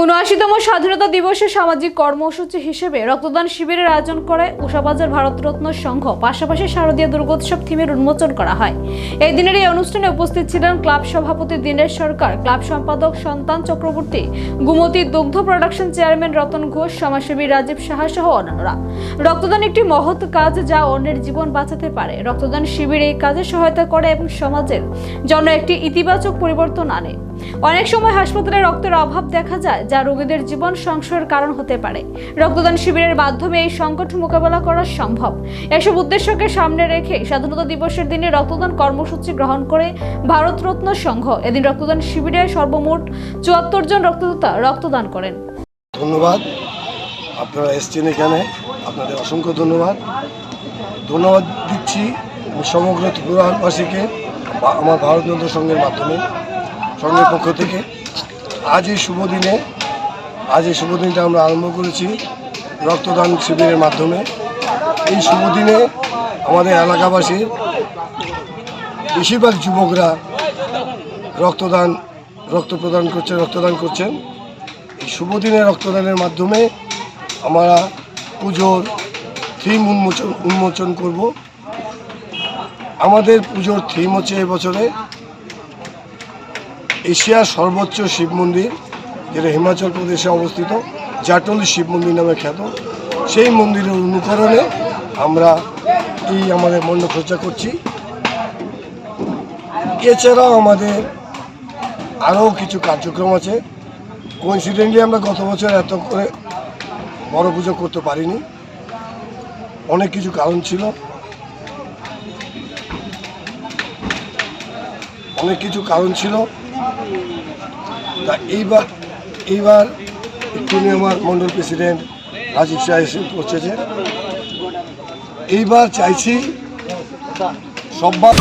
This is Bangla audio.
উনআশিতম স্বাধীনতা দিবসে সামাজিক কর্মসূচি হিসেবে রক্তদান শিবিরের আয়োজন করে উষাবাজার ভারতরত্ন সংঘ। পাশাপাশি শারদীয় দুর্গোৎসব থিমের উন্মোচন করা হয়। এই দিনের এই অনুষ্ঠানে উপস্থিত ছিলেন ক্লাব সভাপতি দীনেশ সরকার, ক্লাব সম্পাদক সন্তান চক্রবর্তী, গুমতি দুগ্ধ প্রোডাকশন চেয়ারম্যান রতন ঘোষ, সমাজসেবী রাজীব সাহা সহ অন্যান্যরা। রক্তদান একটি মহৎ কাজ যা অন্যের জীবন বাঁচাতে পারে। রক্তদান শিবির এই কাজে সহায়তা করে এবং সমাজের জন্য একটি ইতিবাচক পরিবর্তন আনে। অনেক সময় হাসপাতালে রক্তের অভাব দেখা যায়, যা রোগীদের জীবন সংশয়ের কারণ হতে পারে। রক্তদান শিবিরের মাধ্যমে এই সংকট মোকাবেলা করা সম্ভব। এসব উদ্দেশ্যকে সামনে রেখে স্বাধীনতা দিবসের দিনে রক্তদান কর্মসূচি গ্রহণ করে ভারতরত্ন সংঘ এদিন রক্তদান শিবিরে সর্বমোট চুয়াত্তর জন রক্তদাতা রক্তদান করেন। ধন্যবাদ। আপনারা এসছেন এখানে। আপনাদের অসংখ্য ধন্যবাদ। ধন্যবাদ দিচ্ছি সমগ্র ত্রিপুরাবাসীকে আমার ভারতবন্ধু সংঘের মাধ্যমে। সংঘের পক্ষ থেকে আজ এই শুভ দিনে, আজ এই শুভ দিনটা আমরা আরম্ভ করেছি রক্তদান শিবিরের মাধ্যমে। এই শুভ দিনে আমাদের এলাকাবাসীর বেশিরভাগ যুবকরা রক্তদান, রক্ত প্রদান করছে, রক্তদান করছেন। এই শুভ দিনে রক্তদানের মাধ্যমে আমরা পুজোর থিম উন্মোচন উন্মোচন করব। আমাদের পুজোর থিম হচ্ছে এবছরে এশিয়ার সর্বোচ্চ শিব মন্দির, যেটা হিমাচল প্রদেশে অবস্থিত, জাটলি শিব মন্দির নামে খ্যাত। সেই মন্দিরের অনুকরণে আমরা এই আমাদের মণ্ডপসজ্জা করছি। এছাড়াও আমাদের আরও কিছু কার্যক্রম আছে। কোইন্সিডেন্টলি আমরা গত বছর এত করে বড় পুজো করতে পারিনি। অনেক কিছু কারণ ছিল। অনেক কিছু কারণ ছিল। তা এইবার এইবার তিনি আমার মন্ডল প্রেসিডেন্ট রাজীব শাহ এসে পৌঁছেছেন এইবার চাইছি সব্বার